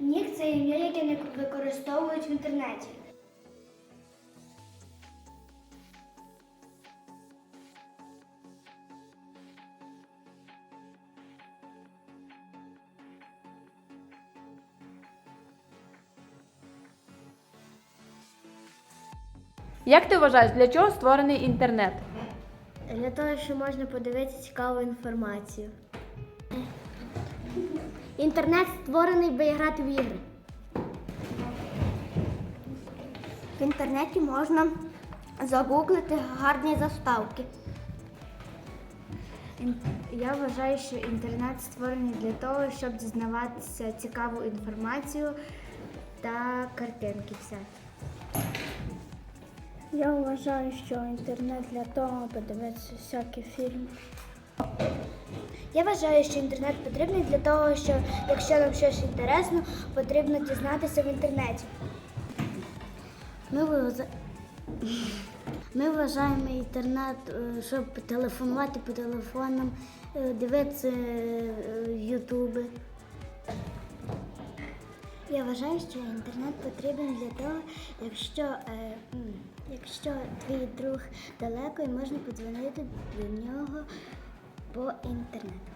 Нік це ім'я, яке не використовують в інтернеті. Як ти вважаєш, для чого створений інтернет? Для того, що можна подивитися цікаву інформацію. Інтернет створений, би грати в ігри. В інтернеті можна загуглити гарні заставки. Я вважаю, що інтернет створений для того, щоб дізнаватися цікаву інформацію та картинки всякі. Я вважаю, що інтернет для того подивитися всякі фільми. Я вважаю, що інтернет потрібний для того, що якщо нам щось інтересно, потрібно дізнатися в інтернеті. Ми, вважа- Ми вважаємо інтернет, е, щоб телефонувати по телефонам, е, дивитися е, ютуби. Я вважаю, що інтернет потрібен для того, якщо, е, якщо твій друг далеко і можна подзвонити до нього по інтернету.